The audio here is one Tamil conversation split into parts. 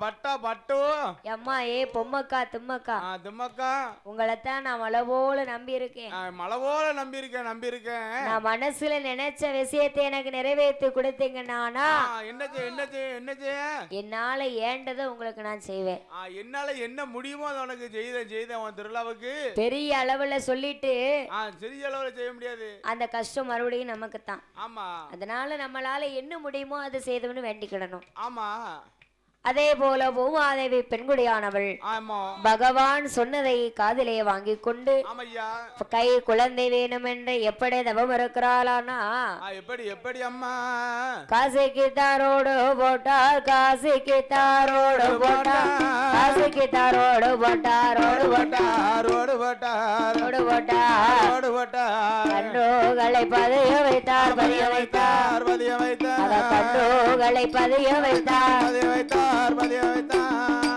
பட்டா பட்டு. அம்மா ஏ பொம்மக்கா தும்மக்கா. திம்மக்கா. உங்களைத்தான் நான் மலை போல நம்பி இருக்கேன் மலை போல நம்பி இருக்கேன் நம்பி இருக்கேன் நான் மனசுல நினைச்ச விஷயத்தை எனக்கு நிறைவேற்றி கொடுத்தீங்கன்னானா ஆ, என்ன செய்ய என்ன செய்ய என்ன செய்ய என்னால ஏண்டதை உங்களுக்கு நான் செய்வேன். என்னால என்ன முடியுமோ அதை உனக்கு செய்த செய்த உன் திருவிழாவுக்கு பெரிய அளவுல சொல்லிட்டு சிறிய அளவுல செய்ய முடியாது. அந்த கஷ்டம் மறுபடியும் நமக்கு தான் ஆமா. அதனால நம்மளால என்ன முடியுமோ அதை செய்தவனு வேண்டிக்கிடணும். ஆமா. அதே போல பூமாதேவி பெண்குடியானவள். பகவான் சொன்னதை காதிலே வாங்கி கொண்டு கை குழந்தை வேணும் என்று எப்படி தவம் இருக்கிறாளானா? எப்படி எப்படி அம்மா? காசிக்கு தாரோடு போட்டார் காசிக்கு தாரோடு போட்டார் காசிக்கு தாரோடு போட்டார் ரோடு போட்டார் ரோடு போட்டார் ரோடு போட்டார் ரோடு போட்டார் கண்டோகளை பதிய வைத்தார் பதிய வைத்தார். பதிய வைத்தார். கண்டோகளை பதிய வைத்தார். பதிய வைத்தார். பதிய வைத்தார் ஆமையா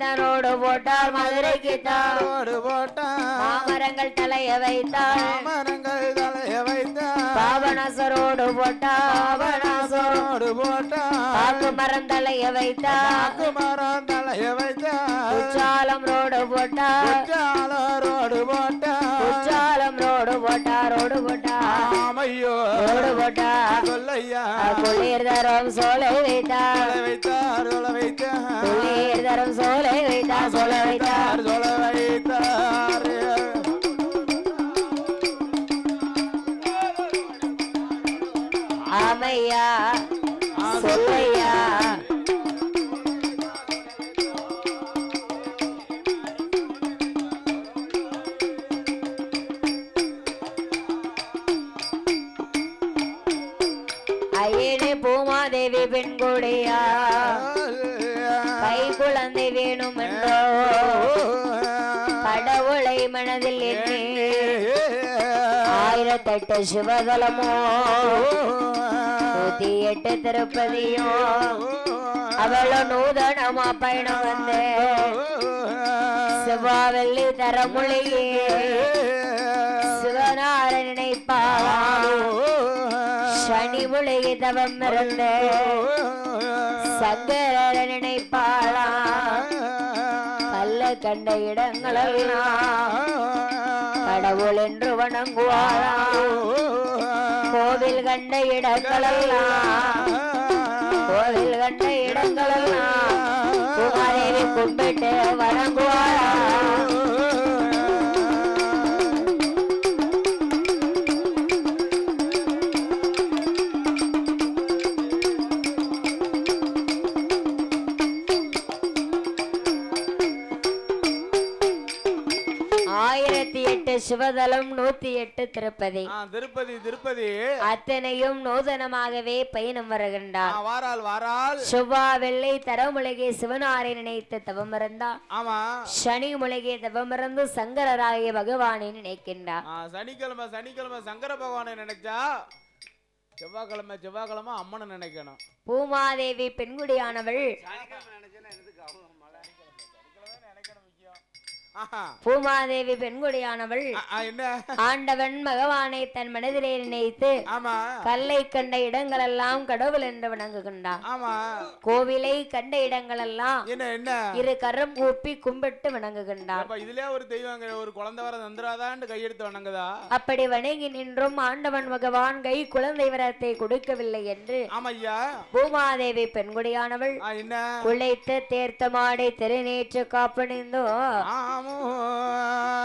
மதுரைக்கு தான் ரோடு போட்டார் மதுரைக்கு தான். ரோடு போட்டார் மாமரங்கள் தலைய வைத்தாள் மரங்கள் தலைய வைத்தார் பாபநாசரோடு போட்டார் பாபநாசரோடு ரோடு போட்டார் பாக்கு மரம் தலைய வைத்தார் மரம் தலைய வைத்தார் குற்றாலம் ரோடு போட்டார் குற்றால ரோடு போட்டார் குற்றாலம் ரோடு போட்டார் ரோடு போட்டார் ஆமையோ ரோடு போட்டார் சொல்லையா குளிர் தரம் சோலை சொல்ல வைத்தார் சொல்ல வைத்தார். குளிர் தரம் சோலை வைத்தார் சோலை வைத்தார் சொல்ல வைத்தார். ஐயனே பூமாதேவி பெண் கொடியா கை குழந்தை வேணும் என்றோ கடவுளை மனதில் எண்ணி ஆயிரத்தெட்டு சிவதலமோ நூத்தி எட்டு திருப்பதியோ? அவளோ நூதனமா பயணம் வந்து. சிவாவெள்ளி தரமொழியே சிவனார நினைப்பாளா சனி மொழியை தவம் இருந்து சங்கர நினைப்பாளா? கல்ல கண்ட இடங்களெல்லாம் கடவுள் என்று வணங்குவாளா? கோவில் கண்ட இடங்களெல்லாம் கோவில் கண்ட இடங்களெல்லாம் குமாரேவி கும்பிட்டு வணங்குவாளா? சிவதலம் நூத்தி எட்டு திருப்பதி. ஆ, திருப்பதி திருப்பதி. அத்தனையும் நூதனமாகவே பயணம் வருகின்றார். ஆ, வாரால் வாரால் சுபா வெள்ளை தரமுலகே சிவனாரை நினைத்து தவமிருந்தார் ஆமா. சனி முலகே தவமிருந்து சங்கரராகிய பகவானை நினைக்கின்றார். ஆ, சனிக்கிழமை சனிக்கிழமை சங்கர பகவானை நினைச்சா செவ்வாய்க்கிழமை செவ்வாய்க்கிழமை அம்மனை நினைக்கணும். பூமாதேவி பெண்குடியானவள். பூமாதேவி பெண்குடியானவள். ஆண்டவன் பகவானை தன் மனதிலே நினைத்து கல்லை கண்ட இடங்களெல்லாம் கடவுள் என்று வணங்குகின்றார் ஆமா. கோவிலை கண்ட இடங்களெல்லாம் என்ன என்ன? இரு கரம் கூப்பி கும்பிட்டு வணங்குகின்றார் அப்ப இதுலயே ஒரு தெய்வங்க ஒரு குழந்தை வர தந்துராதான்னு கையெடுத்து வணங்குதா? அப்படி வணங்கி நின்றும் ஆண்டவன் பகவான் கை குழந்தை வரத்தை கொடுக்கவில்லை என்று பூமாதேவி பெண்குடியானவள் ஆ, என்ன? குழைத்து தேர்த்தமாடி திருநீற்று காப்பணிந்தோ.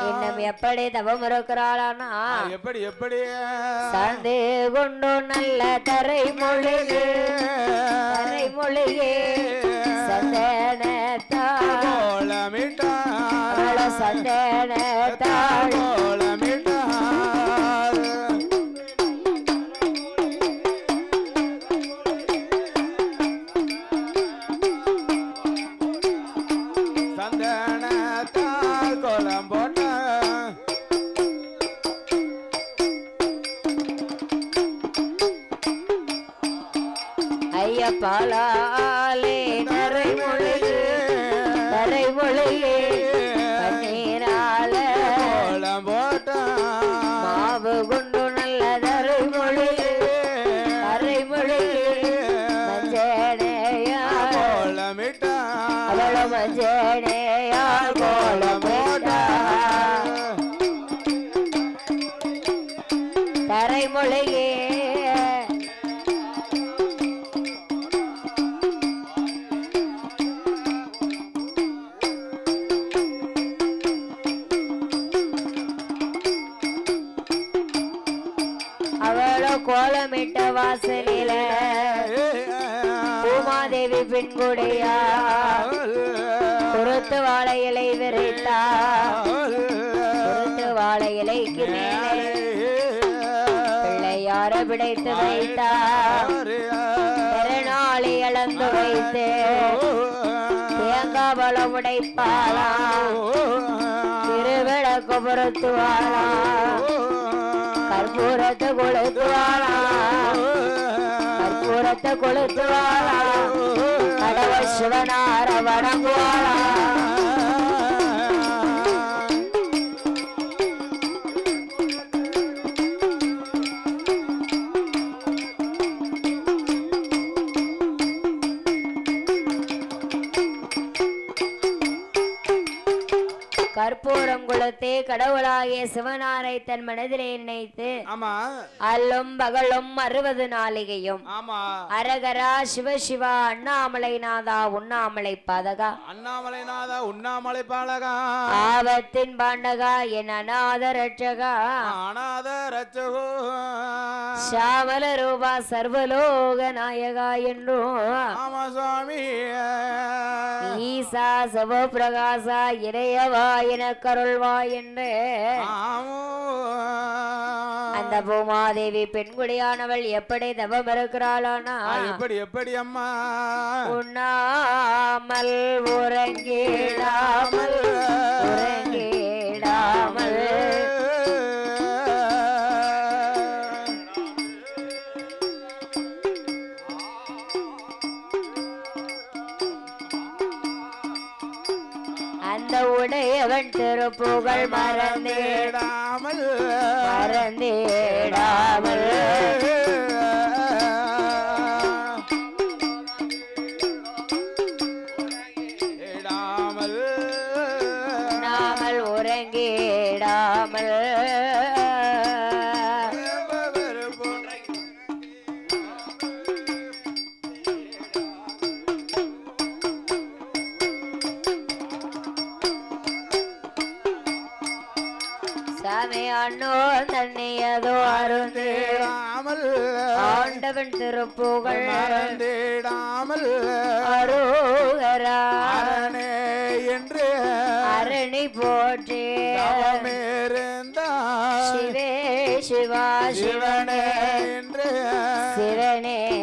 இன்னும் எப்படி தவம் இருக்கிறாளானா எப்படி எப்படி? சார்ந்து கொண்டு நல்ல தரை மொழியே தரை மொழியே சந்தனத்தாள் கோலமிட்டார் சந்தனத்தாள். கோலமிட்டார் பெண்குடையா? குருத்து வாழை இலை விரைத்தா குருத்து வாழை இலைக்கு மேலே பிள்ளையார பிடைத்து வைத்தா? பெருநாளி இழந்து வைத்து தேங்காய் பழம் உடைப்பாளா? திருவிளக்கு பொருத்துவாளா கற்பூரத்தை கொளுத்துவாளா? கற்பூரத்தை கொளுத்துவாளா கடவுள் சிவனார வணங்குவாளா கொளுத்தே கடவுளாகிய சிவனாரை தன் மனதிலே நினைத்து ஆமா. அல்லும் பகலும் அறுபது நாளிகையும். ஆமா. அரகரா சிவசிவா அண்ணாமலை நாதா உண்ணாமலை பாதகா. அண்ணாமலைநாதா உண்ணாமலை பாலகா. ஆபத்தின் பாண்டகா என் அநாத ரட்சகா அநாத ரச்சகோ சாமல ரூபா சர்வலோக நாயகா என்றும் ஆமா சுவாமி. ஈசா சிவபிரகாசா இறையவா என கருள்வா என்று. அந்த பூமாதேவி பெண்குடியானவள் எப்படி தவம் இருக்கிறாளானா எப்படி எப்படி அம்மா? உண்ணாமல் உறங்கிடாமல். உறங்கிடாமல். திருப்புகழ் மறந்தே தேடாமல் மறந்தேடாமல். சாமி அண்ணோ தண்ணியதோ அருந்தே. தேடாமல் ஆண்டவன் திருப்புகழ் மறந்திடாமல். அரோகரா. என்று அரணி போற்றி. சிவே சிவா சிவனே. சிவனே என்று சிவனே.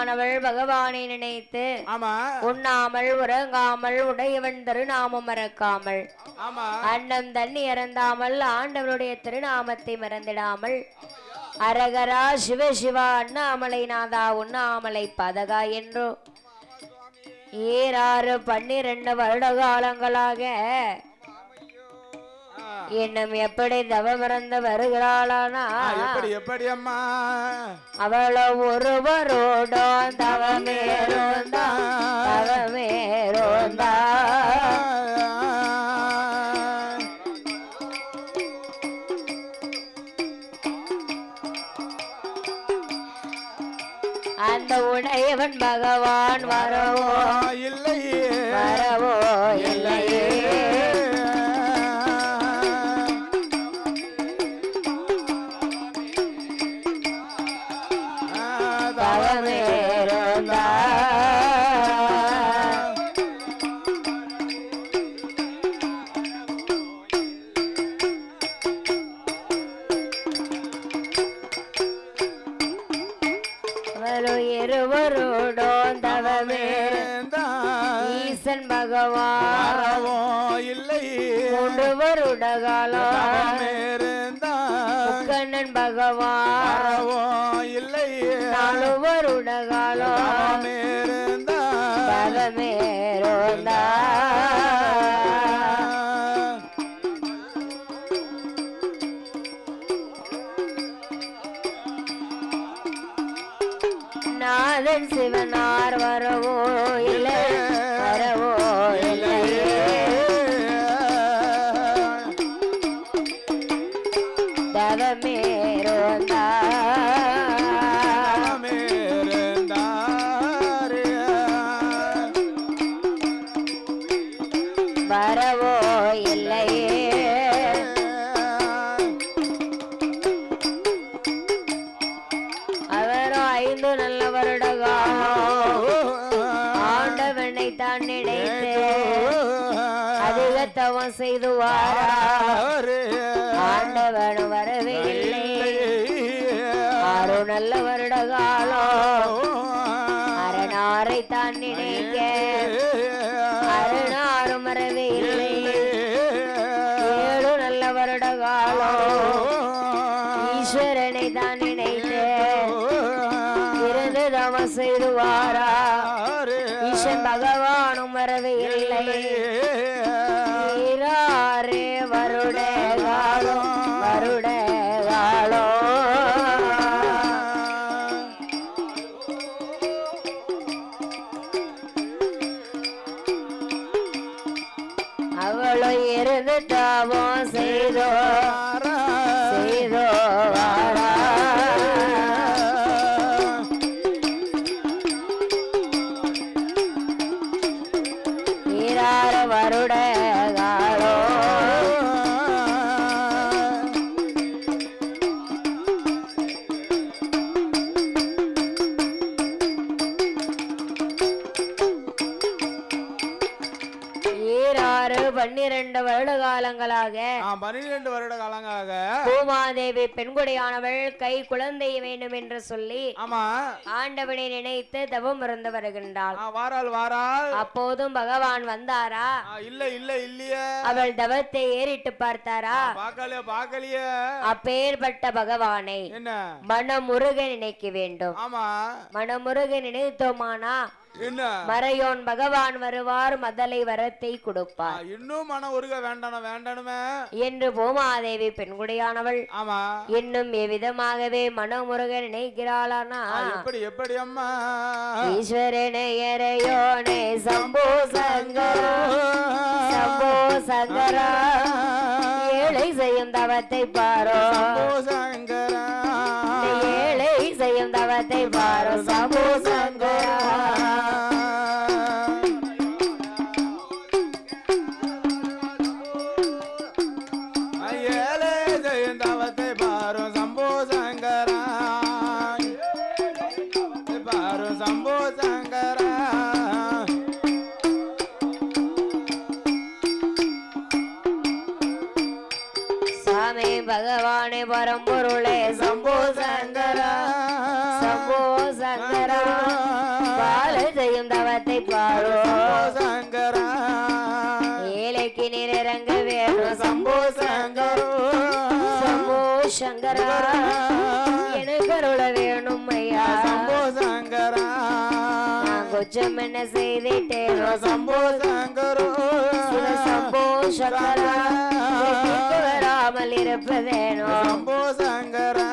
பெண்குடியானவள் பகவானை நினைத்து ஆமா. உண்ணாமல் உறங்காமல் உடையவன் திருநாமம் மறக்காமல். ஆமா. அன்னம் தண்ணி இறந்தாமல் ஆண்டவருடைய திருநாமத்தை மறந்திடாமல். அரகரா சிவ சிவா அண்ணாமலை நாதா உண்ணாமலை பதகா என்றோ. ஏறாறு பன்னிரண்டு வருட காலங்களாக இன்னும் எப்படி தவமிறந்து வருகிறாளானா? எப்படி எப்படி அம்மா? அவளோ ஒருவரோடோ தவமேரோந்தா தவமேரோந்தா அந்த உடையவன் பகவான் வரவோ அவரோ இருவரோடும் தவமே ஈசன் பகவான் மூன்றுவருட காலம் கண்ணன் பகவான் நாலுவருட காலம் தவமேறந்தா ஈஸ்வரனை தான் நினைத்து இருந்து தவம் செய்து வாரா ஈசன் பகவானும் வரவே இல்லை. பன்னிரண்டு வருட காலங்களாக பன்னிரெண்டு வருட காலங்களாக பூமாதேவி பெண்குடியானவள் கை குழந்தை வேண்டும் என்று சொல்லி ஆமா. ஆண்டவனை நினைத்து தவம் இருந்து வருகின்றாள். ஆ, வாராள் வாராள். அப்போதும் பகவான் வந்தாரா? இல்ல இல்ல இல்லையே. அவள் தவத்தை ஏறிட்டு பார்த்தாரா? பாக்கலையே பாக்கலையே அப்பேற்பட்ட பகவானை என்ன? மனமுருக நினைக்க வேண்டும். ஆமா. மனமுருக நினைத்தோமானா? என்ன? மறையோன் பகவான் வருவார் மதலை வரத்தை கொடுப்பார். இன்னும் மனம் உருக வேண்டாம் வேண்டானுமே? என்று பூமாதேவி பெண்குடியானவள். ஆமா. இன்னும் எவ்விதமாகவே மனமுருக நினைக்கிறாளானா? எப்படி எப்படி அம்மா? ஈஸ்வரனே எறையோனே சம்போ சங்கரா சம்போ சங்கரா ஏழை செய்யும் தவத்தை பாரோ. சங்கரா. ஏழை செய்யும் தவத்தை பாரோ. சம்போ சங்கரா. பகவானே பரம்பொருளே சம்போ சங்கரா சம்போ சங்கரா. பால செய்யும் தவத்தை பாரோ சங்கரா. ஏழைக்கு நிறங்க வேணும் சம்போ சங்கரோ. சம்போ சங்கரா. சம்போ சங்கரோ சிவ சம்போ சங்கரா தீர்க்க வராமல் இருப்பதேனோ சம்போ சங்கரா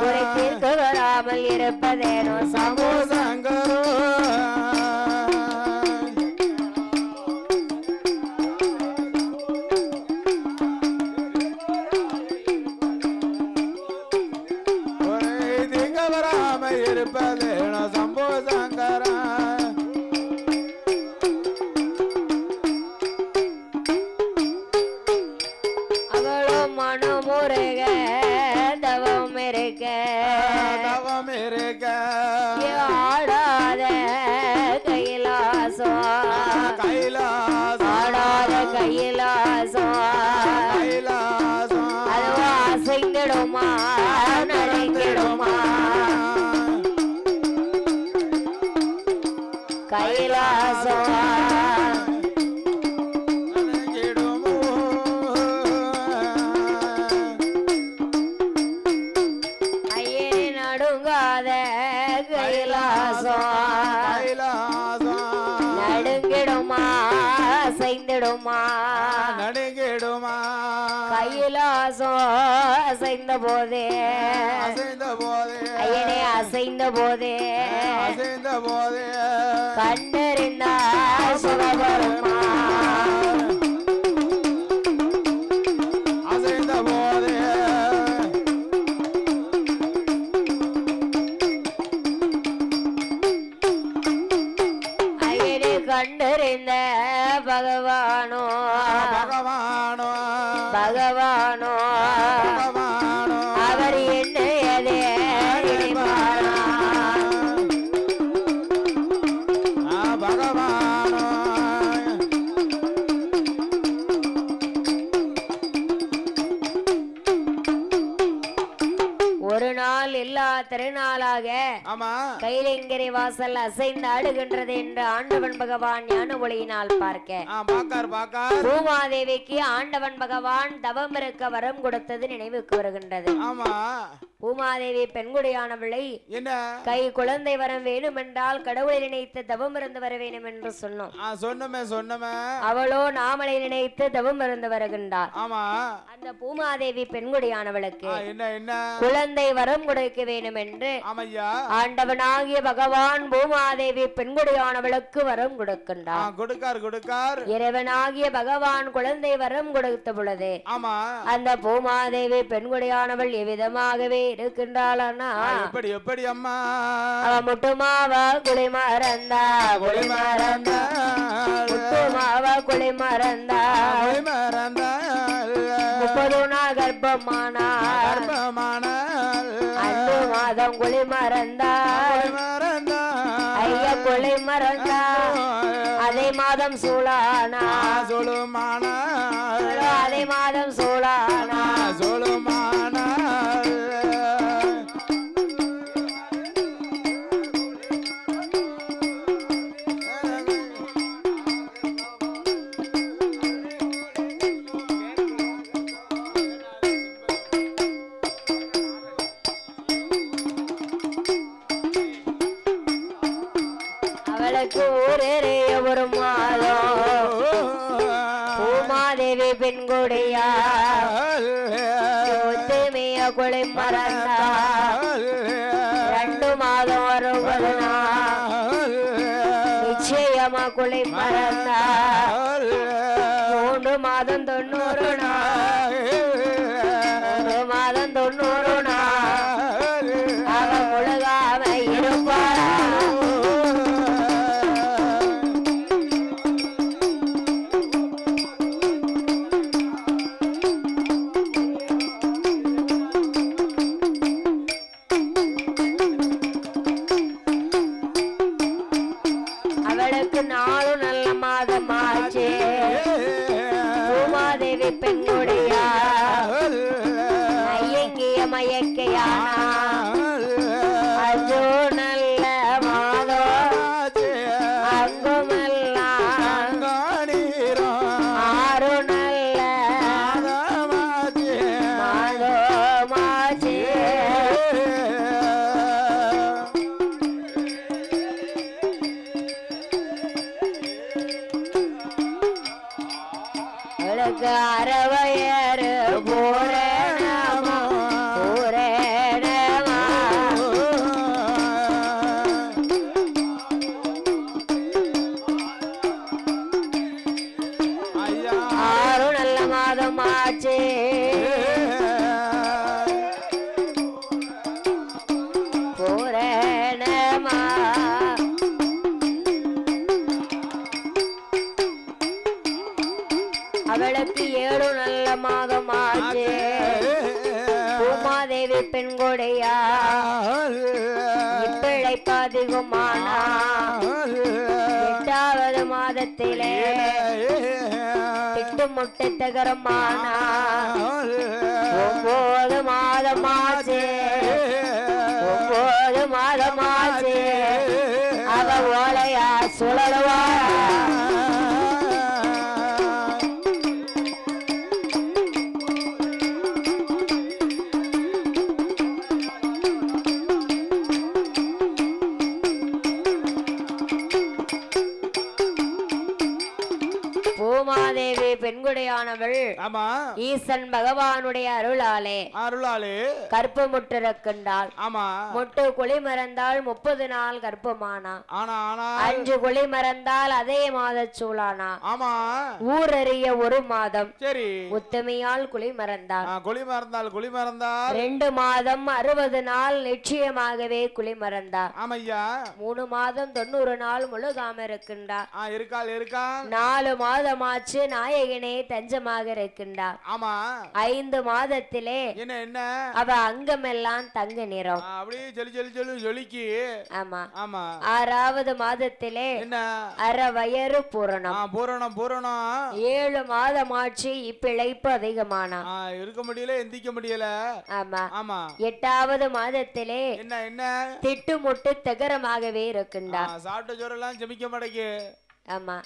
குறை தீர்க்க வராமல் இருப்பதேனோ சம்போ சங்கரோ ஒரே அசைந்திடுமா நடுங்கிடுமா? கைலாசம் அசைந்த போதே. அசைந்த போதே. ஐயனே அசைந்த போதே. அசைந்த போதே. கண்டறிந்த சிவபெருமா கைலிங்கரை வாசல் அசைந்து ஆடுகின்றது என்று ஆண்டவன் பகவான் ஞான ஒளியினால் பார்க்க பூமாதேவிக்கு ஆண்டவன் பகவான் தவம் இருக்க வரம் கொடுத்தது நினைவுக்கு வருகின்றது. ஆமா. பூமாதேவி பெண்குடியானவளை என்ன? கை குழந்தை வரம் வேணுமென்றால் கடவுளை நினைத்து தவம் இருந்து வர வேண்டும் என்று சொன்னோம் சொன்னமே சொன்னமே. அவளோ நாமளை நினைத்து தவம் இருந்து வருகின்றார் ஆமா. அந்த பூமாதேவி பெண்குடியானவளுக்கு என்ன என்ன? குழந்தை வரம் கொடுக்க வேண்டும் என்று ஆண்டவனாகிய பகவான் பூமாதேவி பெண்குடியானவளுக்கு வரம் கொடுக்கின்றார் கொடுக்கார் கொடுக்கார். இறைவனாகிய பகவான் குழந்தை வரம் கொடுத்த பொழுது ஆமா. அந்த பூமாதேவி பெண்குடியானவள் எவ்விதமாகவே இருக்கின்றாளன்னா ஆ, எப்படி எப்படி அம்மா? அவ முட்டுமாவ குளி மறந்தா குளி மறந்தா முட்டுமாவ குளி மறந்தா முப்பது நாள் கர்ப்பமானா. அன்று மாதம் குளி மறந்தா ஐய குளி மறந்தா அதே மாதம் சூழானா. அதே மாதம் சூழானா. மூன்று மாதம் பெண்கொடையா இப்பிழைப்பாதிகுமானா எட்டாவது மாதத்திலே திட்டு முட்டை தகரமானா? ஒன்பது மாதமாச்சே. ஒன்பது மாதமாச்சே. அவ ஓலையா சுழலுவா ஆமா. ஈசன் பகவானுடைய அருளாலே. அருளாளே கற்பு முற்றிருக்கின்றாள் ஆமா. முட்டு குழி மறந்தால் முப்பது நாள் ஆனா ஆனா. அஞ்சு குழி மறந்தால் அதே மாத சூழானா ஆமா. ஊரறிய ஒரு மாதம். சரி. உத்தமையால் குழி மறந்தார் ஆ, குழி மறந்தால் குழி மறந்தால் ரெண்டு மாதம் அறுபது நாள் நிச்சயமாகவே குழி மறந்தார் ஆமையா. மூணு மாதம் தொண்ணூறு நாள் முழுகாம இருக்கின்றார் இருக்காள் இருக்கான் நாலு மாதமாச்சு நாயகனே தஞ்சமாக இருக்கின்றார் ஆமா. ஐந்து மாதத்திலே என்ன என்ன? அவ அங்கமெல்லாம் தங்க நிறம். அப்படியே ஜொலி ஜொலி ஜொலி ஜொலிக்கு. ஆமா. ஆமா. ஆறாவது மாதத்திலே என்ன? அற வயறு பூரணம் பூரணம் பூரணம். ஏழு மாதமாச்சு இப்பிழைப்பு அதிகமானா. இருக்க முடியல எந்திக்க முடியல. ஆமா. ஆமா. எட்டாவது மாதத்திலே என்ன என்ன? திட்டுமுட்டு தகரமாகவே ஆ, இருக்கின்றார் சாப்பிட்ட ஜோரெல்லாம் ஜெமிக்க மாட்டேக்கு. ஆமா.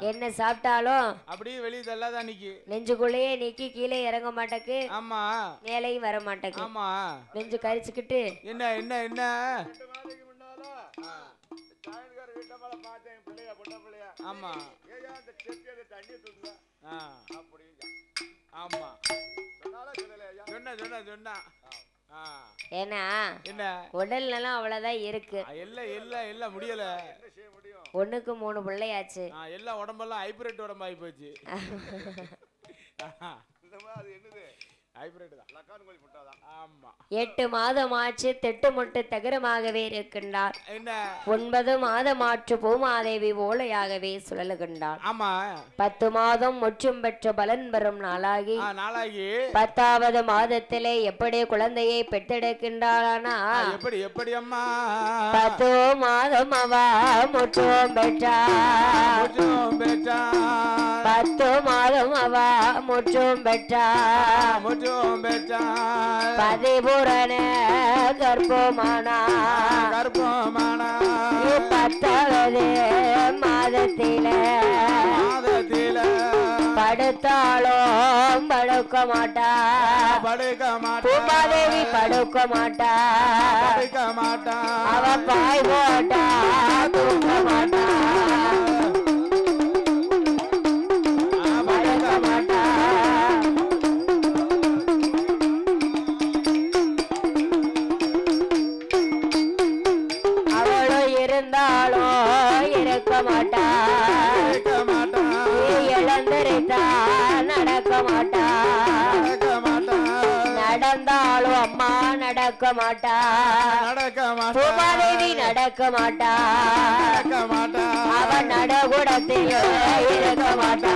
என்ன சாப்பிட்டாலும் அப்படியே வெளியே தள்ளாதான் அன்னைக்கு? நெஞ்சுக்குள்ளேயே நிக்கி கீழே இறங்க மாட்டேக்கு. ஆமா. மேலையும் வர மாட்டேக்கு. ஆமா. நெஞ்சு கரிச்சுக்கிட்டு. என்ன என்ன என்ன? ஆமா. ஆமா. சொன்ன சொன்ன சொன்னா. ஆ. ஏன்னா என்ன? உடல் நலம் அவ்வளவுதான் இருக்கு. எல்லாம் எல்லாம் எல்லாம் முடியல. ஒண்ணுக்கு மூணு பிள்ளையாச்சு. எல்லாம் உடம்பெல்லாம் ஹைப்ரிட் உடம்பாகி போச்சு. ஆமா எட்டு மாதம் ஆச்சு திட்டு முட்டு தகரமாகவே இருக்கின்றார். என்ன? ஒன்பது மாதம் ஆற்று பூமாதேவி ஓலையாகவே சுழலுகின்றார். ஆமா. பத்து மாதம் முற்றும் பெற்ற பலன் பெறும் நாளாகி நாளாகி. பத்தாவது மாதத்திலே எப்படி குழந்தையை பெற்றெடுக்கின்றாளானா? ஆ, எப்படி எப்படி அம்மா? பத்து மாதம் அவ முற்றும் பெற்றான் பத்து மாதம் அவ முற்றும் பெற்றார் முற்றும் பெற்றான் பதிபுரண கர்ப்பமானா கற்பமானா பத்தாவது மாதத்தில மாதத்தில படுத்தாலும் படுக்க மாட்டா படுக்க மாட்டான் பூமாதேவி படுக்க மாட்டா படுக்க மாட்டான் அவ பாய் போட்டா தூக்க மாட்டா நடக்க மாட்டா நடக்க மாட்டான் பூமாதேவி நடக்க மாட்டா நடக்க மாட்டான் அவன் நடகுடத்தில் இருக்க மாட்டா.